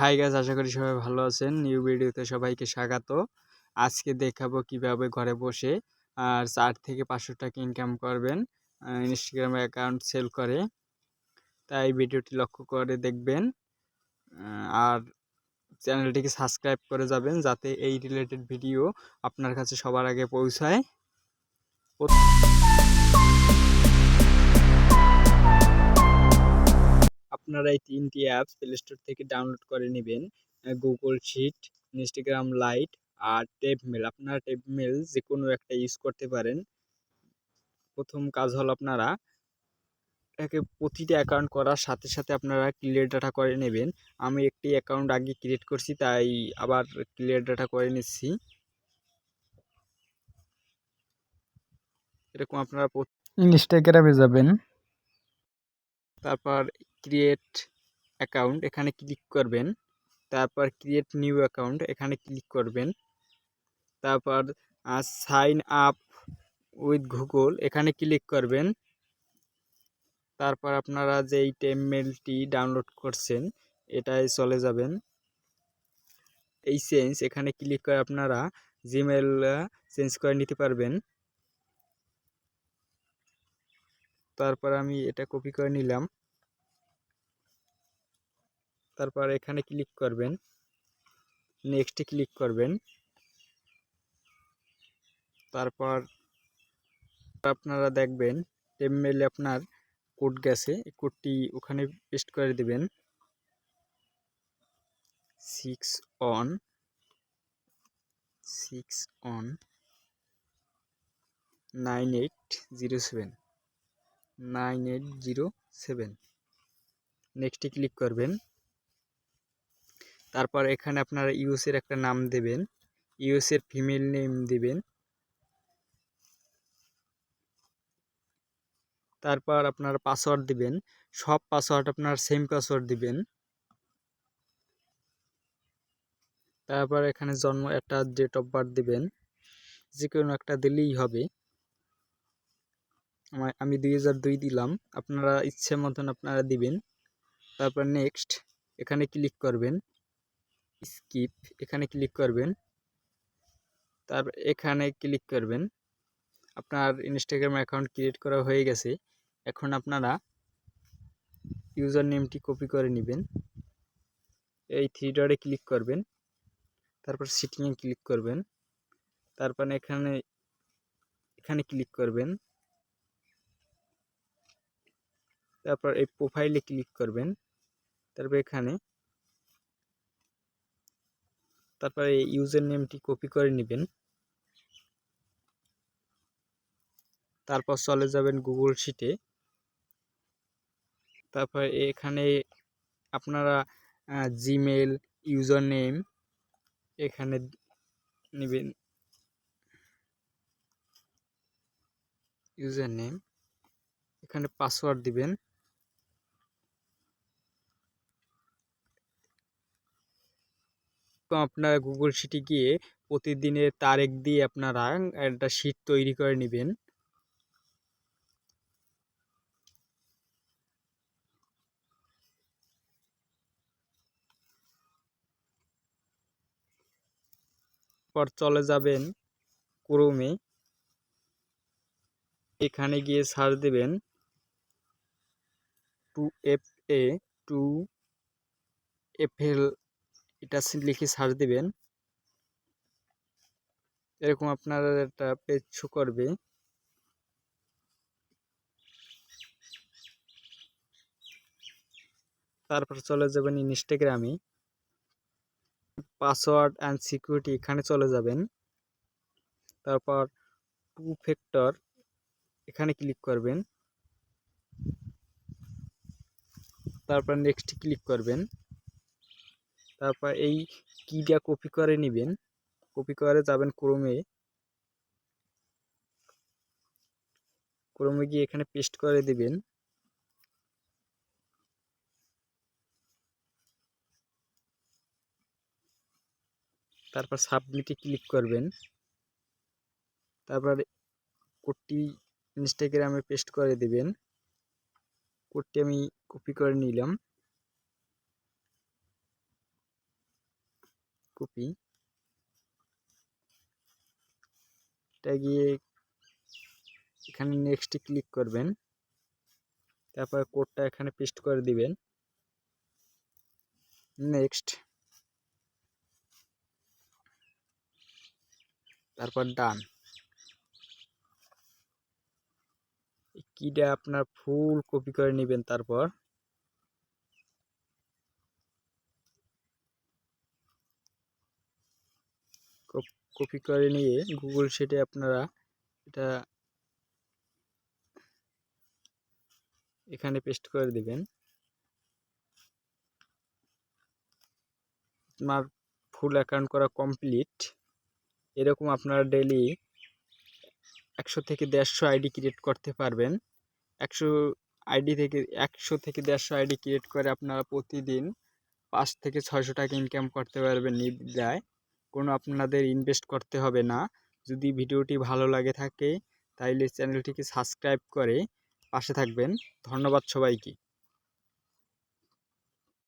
Hi guys আশা করি সবাই ভালো আছেন। নিউ ভিডিওতে সবাইকে স্বাগত। আজকে দেখাবো কীভাবে ঘরে বসে, আর চার থেকে পাঁচশো টাকা ইনকাম করবেন ইনস্টাগ্রামে অ্যাকাউন্ট সেল করে। তাই ভিডিওটি লক্ষ্য করে দেখবেন আর চ্যানেলটিকে সাবস্ক্রাইব করে যাবেন, যাতে এই রিলেটেড ভিডিও আপনার কাছে সবার আগে পৌঁছায়। আপনারা এই তিনটি অ্যাপস প্লে স্টোর থেকে ডাউনলোড করে নেবেন। গুগল শিট ইনস্টাগ্রাম লাইট আর টেপমেল আপনারা টেপমেল যে কোনো একটা ইউজ করতে পারেন। প্রথম কাজ হলো আপনারা একে প্রতিটা অ্যাকাউন্ট করার সাথে সাথে আপনারা ক্লিয়ার ডাটা করে নেবেন। আমি একটি অ্যাকাউন্ট আগে ক্রিয়েট করছি তাই আবার ক্লিয়ার ডাটা করে নিচ্ছি। এরকম আপনারা ইনস্টাগ্রামে যাবেন। তারপর ক্রিয়েট অ্যাকাউন্ট এখানে ক্লিক করবেন। তারপর ক্রিয়েট নিউ অ্যাকাউন্ট এখানে ক্লিক করবেন। তারপর সাইন আপ উইথ গুগল এখানে ক্লিক করবেন। তারপর আপনারা যে এই টেমমেলটি ডাউনলোড করছেন এটাই চলে যাবেন। এই চেঞ্জ এখানে ক্লিক করে আপনারা জিমেল চেঞ্জ করে নিতে পারবেন। তারপর আমি এটা কপি করে নিলাম। তারপর এখানে ক্লিক করবেন। নেক্সটে ক্লিক করবেন। তারপর আপনারা দেখবেন টেমমেলে আপনার কোড গেছে। এই কোডটি ওখানে পেস্ট করে দেবেন। Six on six on nine eight zero seven nine eight zero seven নেক্সটে ক্লিক করবেন। তারপর এখানে আপনারা ইউসের একটা নাম দেবেন। ইউএসের ফিমেল নেম দেবেন। তারপর আপনার পাসওয়ার্ড দিবেন। সব পাসওয়ার্ড আপনার সেম পাসওয়ার্ড দিবেন। তারপর এখানে জন্ম, একটা ডেট অফ বার্থ দিবেন। যে কোনো একটা দিলেই হবে। আমি দুই দুই দিলাম। আপনারা ইচ্ছে মতন আপনারা দিবেন। তারপর নেক্সট এখানে ক্লিক করবেন। স্কিপ এখানে ক্লিক করবেন। তারপর এখানে ক্লিক করবেন। আপনার ইনস্টাগ্রাম অ্যাকাউন্ট ক্রিয়েট করা হয়ে গেছে। এখন আপনারা ইউজার নেমটি কপি করে নেবেন। এই থ্রি ডটে ক্লিক করবেন। তারপর সিটিংয়ে ক্লিক করবেন। তারপর এখানে এখানে ক্লিক করবেন। তারপর এই প্রোফাইলে ক্লিক করবেন। তারপর এখানে তারপর ইউজার নেমটি কপি করে নেবেন। তারপর চলে যাবেন গুগল শিটে। তারপর এখানে আপনারা জিমেল ইউজার নেম এখানে নেবেন। ইউজার নেম এখানে পাসওয়ার্ড দিবেন। আপনারা গুগল শিটে গিয়ে প্রতিদিনের তারিখ দিয়ে আপনারা একটা শিট তৈরি করে নেবেন। পর চলে যাবেন ক্রোমে এখানে গিয়ে সার্চ দেবেন two F A two F L এটা লিখে সার্চ দিবেন। এরকম আপনার একটা পেজ শো করবে। তারপর চলে যাবেন ইনস্টাগ্রামে পাসওয়ার্ড অ্যান্ড সিকিউরিটি এখানে চলে যাবেন। তারপর টু ফ্যাক্টর এখানে ক্লিক করবেন। তারপর নেক্সট ক্লিক করবেন। তারপর এই কিটা কপি করে নেবেন? কপি করে যাবেন ক্রোমে ক্রোমে গিয়ে এখানে পেস্ট করে দিবেন। তারপর সাবমিটে ক্লিক করবেন। তারপর কোডটি ইনস্টাগ্রামে পেস্ট করে দিবেন। কোডটি আমি কপি করে নিলাম। কপি। এটা গিয়ে এখানে নেক্সটে ক্লিক করবেন। তারপর কোডটা এখানে পেস্ট করে দিবেন। নেক্সট তারপর ডান কিটা আপনার ফুল কপি করে নেবেন তারপর। কপি করে নিয়ে গুগল শিটে আপনারা এটা এখানে পেস্ট করে দিবেন। আপনার ফুল অ্যাকাউন্ট করা কমপ্লিট এরকম আপনারা ডেলি একশো থেকে দেড়শো আইডি ক্রিয়েট করতে পারবেন। একশো আইডি থেকে একশো থেকে দেড়শো আইডি ক্রিয়েট করে আপনারা প্রতিদিন পাঁচ থেকে ছয়শো টাকা ইনকাম করতে পারবেন নির্দ্বিধায়। কোনো আপনাদের ইনভেস্ট করতে হবে না। যদি ভিডিওটি ভালো লাগে থাকে, তাইলে চ্যানেলটিকে সাবস্ক্রাইব করে পাশে থাকবেন। ধন্যবাদ সবাইকে।